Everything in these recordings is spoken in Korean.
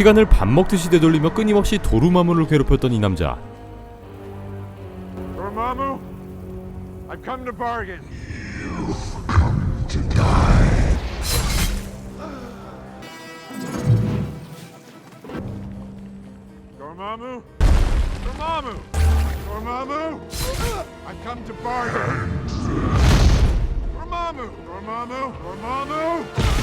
시간을 밥 먹듯이 되돌리며 끊임없이 도루마무를 괴롭혔던 이 남자 Dormammu, I've come to bargain. Dormammu, Dormammu, Dormammu, I've come to bargain. Dormammu, Dormammu, Dormammu.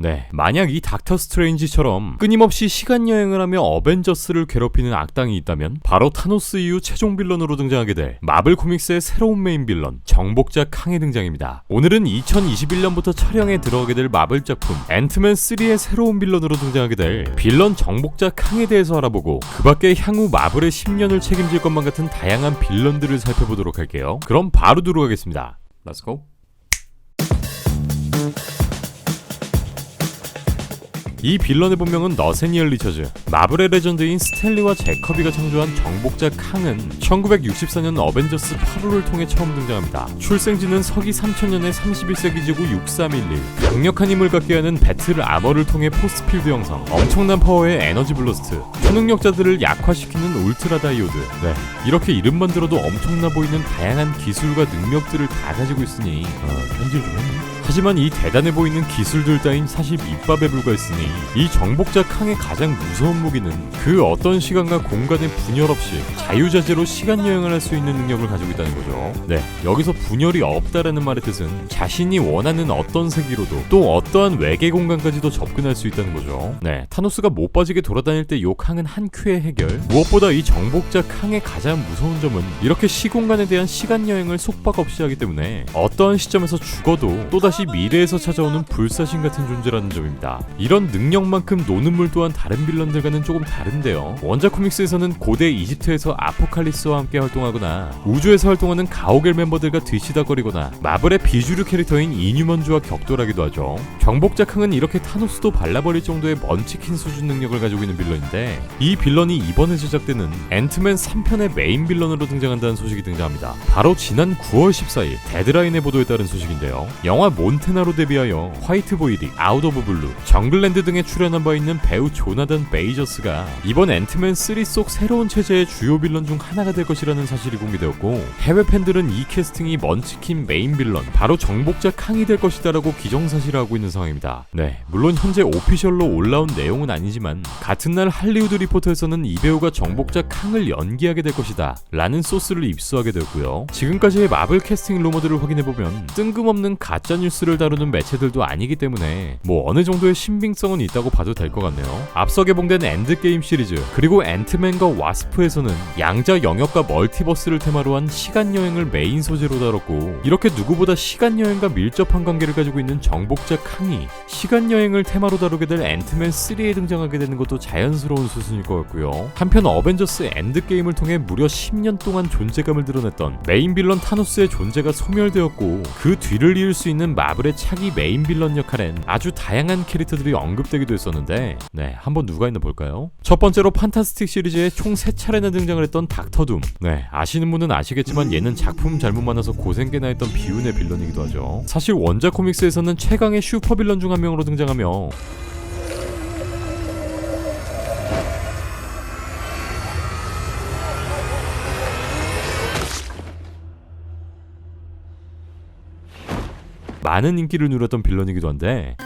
네, 만약 이 닥터 스트레인지처럼 끊임없이 시간 여행을 하며 어벤져스를 괴롭히는 악당이 있다면 바로 타노스 이후 최종 빌런으로 등장하게 될 마블 코믹스의 새로운 메인 빌런 정복자 캉의 등장입니다. 오늘은 2021년부터 촬영에 들어가게 될 마블 작품 앤트맨 3의 새로운 빌런으로 등장하게 될 빌런 정복자 캉에 대해서 알아보고 그 밖에 향후 마블의 10년을 책임질 것만 같은 다양한 빌런들을 살펴보도록 할게요. 그럼 바로 들어가겠습니다. Let's go. 이 빌런의 본명은 너세니얼 리처즈. 마블의 레전드인 스탠리와 제커비가 창조한 정복자 캉은 1964년 어벤져스 8호를 통해 처음 등장합니다. 출생지는 서기 3000년의 31세기 지구 6311. 강력한 힘을 갖게 하는 배틀 아머를 통해 포스필드 형성, 엄청난 파워의 에너지 블러스트, 초능력자들을 약화시키는 울트라 다이오드. 네, 이렇게 이름만 들어도 엄청나 보이는 다양한 기술과 능력들을 다 가지고 있으니 어, 편집 좀 했네. 하지만 이 대단해 보이는 기술들 따윈 사실 밑밥에 불과했으니 이 정복자 캉의 가장 무서운 무기는 그 어떤 시간과 공간의 분열 없이 자유자재로 시간 여행을 할 수 있는 능력을 가지고 있다는 거죠. 네, 여기서 분열이 없다라는 말의 뜻은 자신이 원하는 어떤 세계로도 또 어떠한 외계 공간까지도 접근할 수 있다는 거죠. 네, 타노스가 못 빠지게 돌아다닐 때 요 캉은 한 큐의 해결. 무엇보다 이 정복자 캉의 가장 무서운 점은 이렇게 시공간에 대한 시간 여행을 속박 없이 하기 때문에 어떠한 시점에서 죽어도 또다시 미래에서 찾아오는 불사신 같은 존재라는 점입니다. 이런 능력만큼 노는 물 또한 다른 빌런들과는 조금 다른데요. 원작 코믹스에서는 고대 이집트에서 아포칼리스와 함께 활동하거나 우주에서 활동하는 가오갤 멤버들과 뒤시다거리거나 마블의 비주류 캐릭터인 이뉴먼즈와 격돌하기도 하죠. 정복자 캉은 이렇게 타노스도 발라버릴 정도의 먼치킨 수준 능력을 가지고 있는 빌런인데 이 빌런이 이번에 제작되는 앤트맨 3편의 메인 빌런으로 등장한다는 소식이 등장합니다. 바로 지난 9월 14일 데드라인의 보도에 따른 소식인데요. 영화 몬테나로 데뷔하여 화이트 보이 릭, 아웃 오브 블루, 정글랜드 등에 출연한 바 있는 배우 조나단 베이저스가 이번 앤트맨 3 속 새로운 체제의 주요 빌런 중 하나가 될 것이라는 사실이 공개되었고 해외 팬들은 이 캐스팅이 먼치킨 메인 빌런 바로 정복자 캉이 될 것이다라고 기정사실하고 있는 상황입니다. 네, 물론 현재 오피셜로 올라온 내용은 아니지만 같은 날 할리우드 리포터에서는 이 배우가 정복자 캉을 연기하게 될 것이다 라는 소스를 입수하게 되었고요. 지금까지의 마블 캐스팅 루머들을 확인해 보면 뜬금없는 가짜 뉴스 를 다루는 매체들도 아니기 때문에 뭐 어느 정도의 신빙성은 있다고 봐도 될 것 같네요. 앞서 개봉된 엔드게임 시리즈 그리고 앤트맨과 와스프에서는 양자 영역과 멀티버스를 테마로 한 시간 여행을 메인 소재로 다뤘고 이렇게 누구보다 시간 여행과 밀접한 관계를 가지고 있는 정복자 캉이 시간 여행을 테마로 다루게 될 앤트맨 3에 등장하게 되는 것도 자연스러운 수순일 것 같고요. 한편 어벤져스 엔드게임을 통해 무려 10년 동안 존재감을 드러냈던 메인 빌런 타노스의 존재가 소멸되었고 그 뒤를 이을 수 있는 마 블의 차기 메인 빌런 역할엔 아주 다양한 캐릭터들이 언급되기도 했었는데 네 한번 누가 있나 볼까요? 첫 번째로 판타스틱 시리즈에 총 3차례나 등장을 했던 닥터 둠 네 아시는 분은 아시겠지만 얘는 작품 잘못 만나서 고생개나 했던 비운의 빌런이기도 하죠 사실 원작 코믹스에서는 최강의 슈퍼 빌런 중 한 명으로 등장하며 많은 인기를 누렸던 빌런이기도 한데.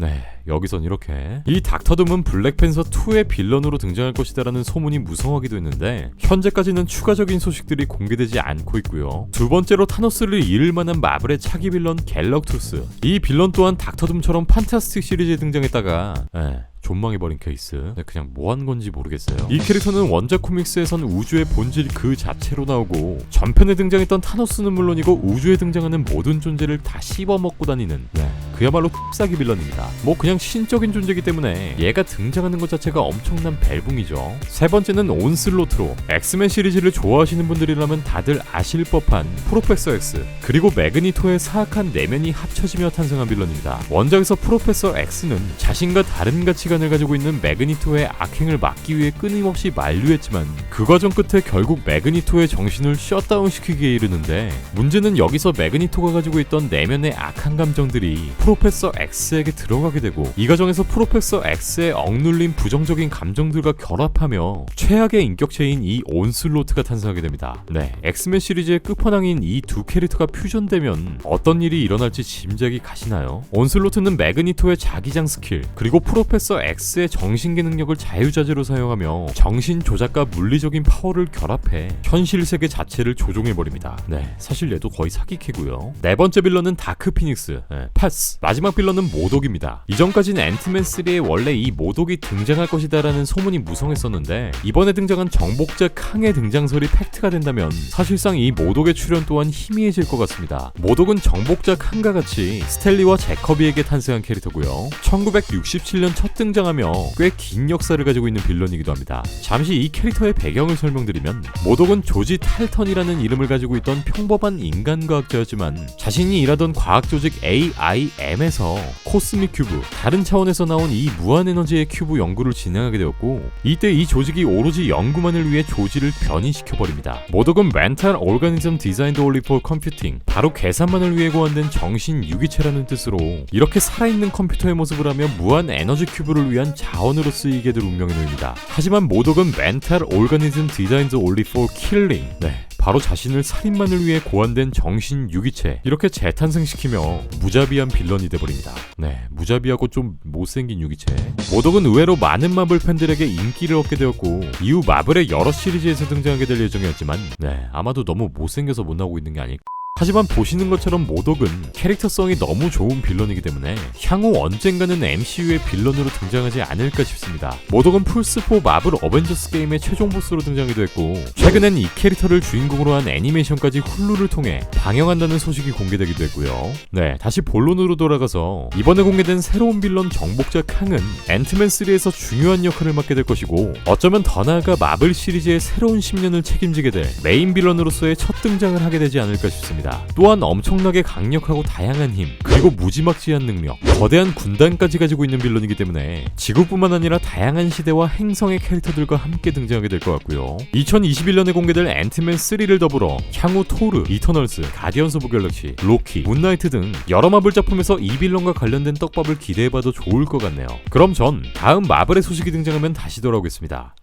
네 여기선 이렇게. 이 닥터둠은 블랙팬서 2의 빌런으로 등장할 것이다라는 소문이 무성하기도 했는데 현재까지는 추가적인 소식들이 공개되지 않고 있고요. 두 번째로 타노스를 잃을 만한 마블의 차기 빌런 갤럭투스. 이 빌런 또한 닥터둠처럼 판타스틱 시리즈에 등장했다가 네, 존망해버린 케이스. 네, 그냥 뭐한 건지 모르겠어요. 이 캐릭터는 원작 코믹스에선 우주의 본질 그 자체로 나오고 전편에 등장했던 타노스는 물론이고 우주에 등장하는 모든 존재를 다 씹어먹고 다니는 네, 그야말로 흡사기 빌런입니다. 뭐 그냥 신적인 존재이기 때문에 얘가 등장하는 것 자체가 엄청난 벨붕이죠. 세 번째는 온슬로트로 엑스맨 시리즈를 좋아하시는 분들이라면 다들 아실 법한 프로페서 X 그리고 매그니토의 사악한 내면이 합쳐지며 탄생한 빌런입니다. 원작에서 프로페서 X는 자신과 다른 가치관 을 시간을 가지고 있는 매그니토의 악행을 막기 위해 끊임없이 만류했지만 그 과정 끝에 결국 매그니토의 정신을 셧다운 시키기에 이르는데 문제는 여기서 매그니토가 가지고 있던 내면의 악한 감정들이 프로페서 X에게 들어가게 되고 이 과정에서 프로페서 X의 억눌린 부정적인 감정들과 결합하며 최악의 인격체인 이 온슬로트가 탄생하게 됩니다. 네, 엑스맨 시리즈의 끝판왕인 이 두 캐릭터가 퓨전되면 어떤 일이 일어날지 짐작이 가시나요? 온슬로트는 매그니토의 자기장 스킬 그리고 프로페서 X의 정신기 능력을 자유자재로 사용하며 정신 조작과 물리적인 파워를 결합해 현실 세계 자체를 조종해 버립니다. 네, 사실 얘도 거의 사기캐고요. 네 번째 빌런은 다크 피닉스, 네, 파스. 마지막 빌런은 모독입니다. 이전까지는 앤트맨 3에 원래 이 모독이 등장할 것이다라는 소문이 무성했었는데 이번에 등장한 정복자 캉의 등장설이 팩트가 된다면 사실상 이 모독의 출현 또한 희미해질 것 같습니다. 모독은 정복자 칸과 같이 스텔리와 제커비에게 탄생한 캐릭터고요. 1967년 첫 등장 하며 꽤 긴 역사를 가지고 있는 빌런이기도 합니다. 잠시 이 캐릭터의 배경을 설명드리면 모독은 조지 탈턴이라는 이름을 가지고 있던 평범한 인간과학자였지만 자신이 일하던 과학 조직 AIM에서 코스믹 큐브, 다른 차원에서 나온 이 무한 에너지의 큐브 연구를 진행하게 되었고 이때 이 조직이 오로지 연구만을 위해 조지를 변이시켜 버립니다. 모독은 멘탈 오르가니즘 디자인드 올리 폴 컴퓨팅, 바로 계산만을 위해 고안된 정신 유기체라는 뜻으로 이렇게 살아있는 컴퓨터의 모습을 하며 무한 에너지 큐브를 위한 자원으로 쓰이게 될 운명에 놓입니다. 하지만 모독은 멘탈 오르가니즘 디자인드 올리 폴 킬링, 네. 바로 자신을 살인만을 위해 고안된 정신 유기체 이렇게 재탄생시키며 무자비한 빌런이 돼버립니다. 네, 무자비하고 좀 못생긴 유기체. 모독은 의외로 많은 마블 팬들에게 인기를 얻게 되었고 이후 마블의 여러 시리즈에서 등장하게 될 예정이었지만 네, 아마도 너무 못생겨서 못 나오고 있는 게 아닐까. 하지만 보시는 것처럼 모독은 캐릭터성이 너무 좋은 빌런이기 때문에 향후 언젠가는 MCU의 빌런으로 등장하지 않을까 싶습니다. 모독은 플스4 마블 어벤져스 게임의 최종 보스로 등장하기도 했고 최근엔 이 캐릭터를 주인공으로 한 애니메이션까지 훌루를 통해 방영한다는 소식이 공개되기도 했고요. 네, 다시 본론으로 돌아가서 이번에 공개된 새로운 빌런 정복자 캉은 앤트맨 3에서 중요한 역할을 맡게 될 것이고 어쩌면 더 나아가 마블 시리즈의 새로운 10년을 책임지게 될 메인 빌런으로서의 첫 등장을 하게 되지 않을까 싶 습니다. 또한 엄청나게 강력하고 다양한 힘, 그리고 무지막지한 능력, 거대한 군단까지 가지고 있는 빌런이기 때문에 지구뿐만 아니라 다양한 시대와 행성의 캐릭터들과 함께 등장하게 될 것 같고요. 2021년에 공개될 앤트맨 3를 더불어 향후 토르, 이터널스, 가디언스 오브 갤럭시, 로키, 문나이트 등 여러 마블 작품에서 이 빌런과 관련된 떡밥을 기대해봐도 좋을 것 같네요. 그럼 전 다음 마블의 소식이 등장하면 다시 돌아오겠습니다.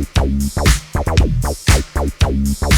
Thank you.